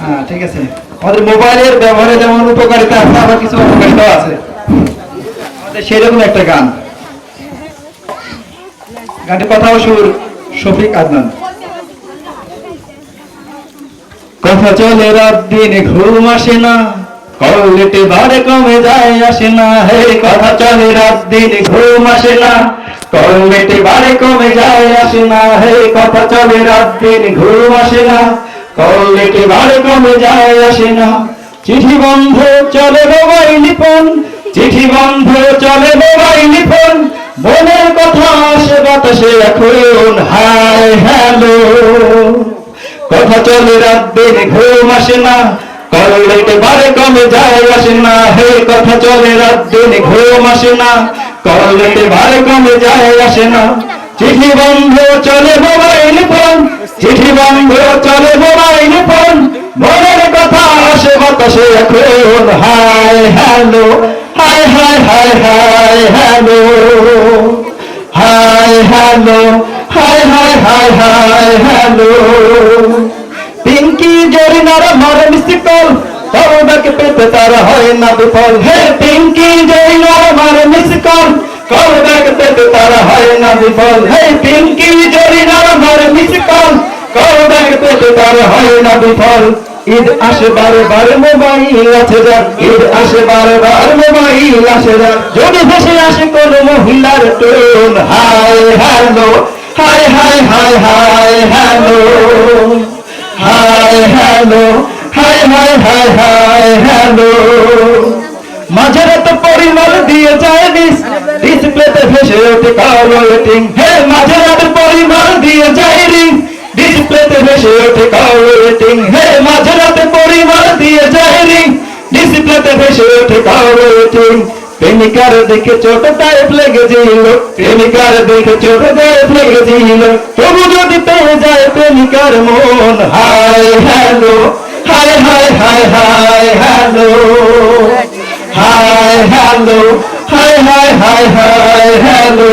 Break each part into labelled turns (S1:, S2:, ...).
S1: হ্যাঁ ঠিক আছে। আমাদের মোবাইলের ব্যবহারে যেমন উপকারিতা আছে আবার কিছু অপকারিতাও আছে। আমাদের সেরকম একটা গান। গানটির কথা সুর, শফিক আদনান। কথা চলে, রাত দিন ঘুম আসে না। কলেটে বারে কমে যায়, আসে না হে কথা চলে, রাত দিন ঘুম আসে না। কলেটে বারে কমে যায়, আসে না হে কথা চলে, রাত দিন ঘুম আসে না। কলেটে বারে কমে যায়, আসে না। চিঠি বন্ধ, চলে মোবাইল ফোন চিঠি বন্ধ, চলে মোবাইল ফোন মনের কথা আসে, বাতাসে এখন হাই হ্যালো। কথা চলে, রাত দিন ঘুম আসে না। কমে যায় আসে না হে কথা চলে না যায় hi hi hello. Hi hello. Hi hi hi hi hello. Pinky জরিনার মার মিষ্টি কল তরুণাকে পেতে তার হয় না বিফল। হে পিঙ্কি জরিনার মার মিষ্টি কল কলবাকে পেতে তার হয় না বিফল। হে পিঙ্কি জরিনার মার মিষ্টি কল কলবাকে পেতে তার হয় না বিফল। ঈদ আসে বারে বারে, মোবাইল আছে যার ঈদ আসে বারে বারে, মোবাইল আসে যার যদি ভেসে আসে কোন মহিলার tone hi hello hi hi hi hi hello hi hello hi hi hello. মাঝের তো পরিমল দিয়ে যায় ডিস ডিসপ্লেতে ভেসে ওঠে কালো হে মাঝের তো পরিমল দিয়ে যায় রিং ডিসপ্লেতে ভেসে ওঠে কালো হে মাঝের তো পরিমল দিয়ে যায় রিং ডিসপ্লেতে ভেসে ওঠে কালো প্রেমিকার দেখে ছোট টাইপ লেগেছিল। প্রেমিকার দেখে ছোট টাইপ লেগেছিল। তবু যদি পেয়ে যায় প্রেমিকার মন hi hello. Hi hi hi hi hello. Hi hello. Hi hi hi hi hello.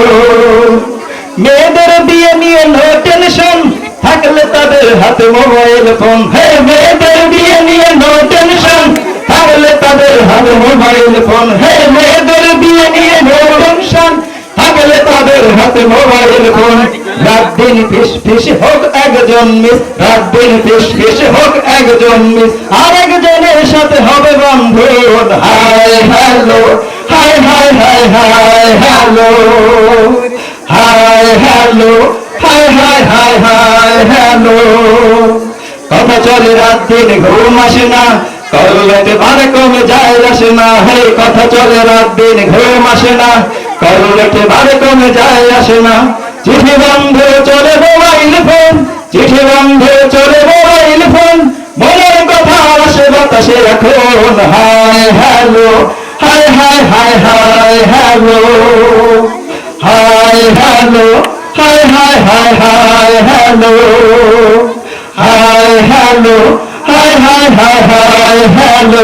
S1: মেয়েদের বিয়ে নিয়ে নো টেনশন, থাকলে তাদের হাতে মোবাইল ফোন। হে, মেয়েদের বিয়ে নিয়ে নো টেনশন, থাকলে তাদের হাতে মোবাইল ফোন। হে, মেয়েদের বিয়ে নিয়ে নো টেনশন, থাকলে তাদের হাতে মোবাইল ফোন। রাত দিন ফিস ফিস হোক একজন মিস, রাত দিন ফিস ফিস হোক একজন মিস আর সাথে হবে বন্ধন hi hello hi hi hi hi hello. Hi hello hi hi hi hi hello. কথা চলে রাত দিন, ঘুম আসে না। করলেতে বারে কমে যায় আসে না। হে, কথা চলে রাত দিন, ঘুম আসে না। করলেতে বারে কমে যায় আসে না। চিঠি বন্ধ, চলে মোবাইল ফোন। চিঠি বন্ধ চলে মোবাইল ফোন মনের কথা আসে বাতাসে এখন hi hello hi hi hi hi hello hi hello hi hi hi hi hello hi hello hi hi hi hi hello